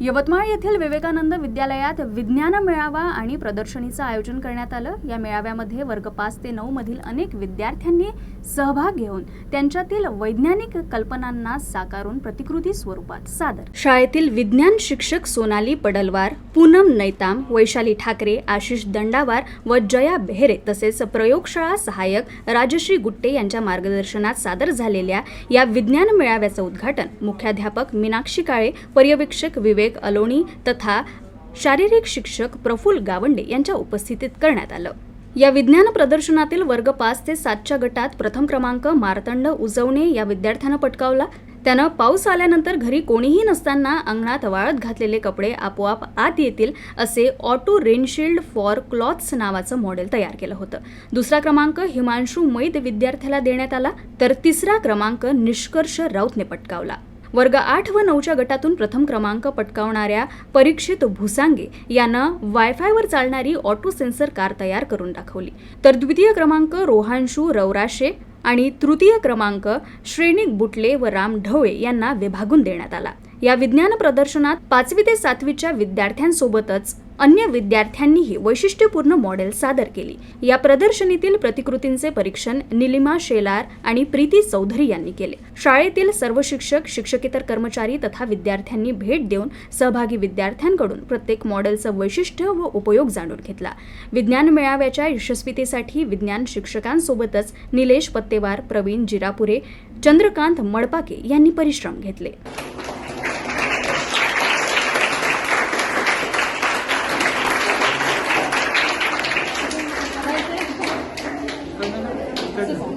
यवतमाळ येथील विवेकानंद विद्यालयात विज्ञान मेळावा आणि प्रदर्शनीचं आयोजन करण्यात आलं. या मेळाव्यामध्ये वर्ग पाच ते नऊ मधील अनेक विद्यार्थ्यांनी सहभाग घेऊन त्यांच्यातील वैज्ञानिक कल्पनांना साकारून प्रतिकृती स्वरूपात सादर. शाळेतील विज्ञान शिक्षक सोनाली पडलवार पूनम नैताम वैशाली ठाकरे आशिष दंडावार व जया बेहरे तसेच प्रयोगशाळा सहाय्यक राजश्री गुट्टे यांच्या मार्गदर्शनात सादर झालेल्या या विज्ञान मेळाव्याचं उद्घाटन मुख्याध्यापक मीनाक्षी काळे पर्यवेक्षक विवेक अलोणी तथा शारीरिक शिक्षक प्रफुल गावंडे यांच्या उपस्थितीत करण्यात आलं. या विज्ञान प्रदर्शनातील वर्ग पाच ते सातच्या गटात प्रथम क्रमांक मारतंड उजवणे या विद्यार्थ्यानं पटकावला. त्यानं पाऊस आल्यानंतर घरी कोणीही नसताना अंगणात वाळत घातलेले कपडे आपोआप आत येतील असे auto rain shield for clothes नावाचं मॉडेल तयार केलं होतं. दुसरा क्रमांक हिमांशू मैद विद्यार्थ्याला देण्यात आला तर तिसरा क्रमांक निष्कर्ष राऊतने पटकावला. वर्ग आठ व नऊच्या गटातून प्रथम क्रमांक पटकावणाऱ्या परीक्षित भुसांगे यानं वायफायवर चालणारी ऑटो सेन्सर कार तयार करून दाखवली. तर द्वितीय क्रमांक रोहांशू रवराशे आणि तृतीय क्रमांक श्रेणिक बुटले व राम ढवळे यांना विभागून देण्यात आला. या विज्ञान प्रदर्शनात पाचवी ते सातवीच्या विद्यार्थ्यांसोबतच अन्य विद्यार्थ्यांनीही वैशिष्ट्यपूर्ण मॉडेल सादर केली. या प्रदर्शनीतील प्रतिकृतींचे परीक्षण निलिमा शेलार आणि प्रीती चौधरी यांनी केले. शाळेतील सर्व शिक्षक शिक्षकेतर कर्मचारी तथा विद्यार्थ्यांनी भेट देऊन सहभागी विद्यार्थ्यांकडून प्रत्येक मॉडेलचं वैशिष्ट्य व उपयोग जाणून घेतला. विज्ञान मेळाव्याच्या यशस्वीतेसाठी विज्ञान शिक्षकांसोबतच निलेश पत्तेवार प्रवीण जिरापुरे चंद्रकांत मडपाके यांनी परिश्रम घेतले. 这种。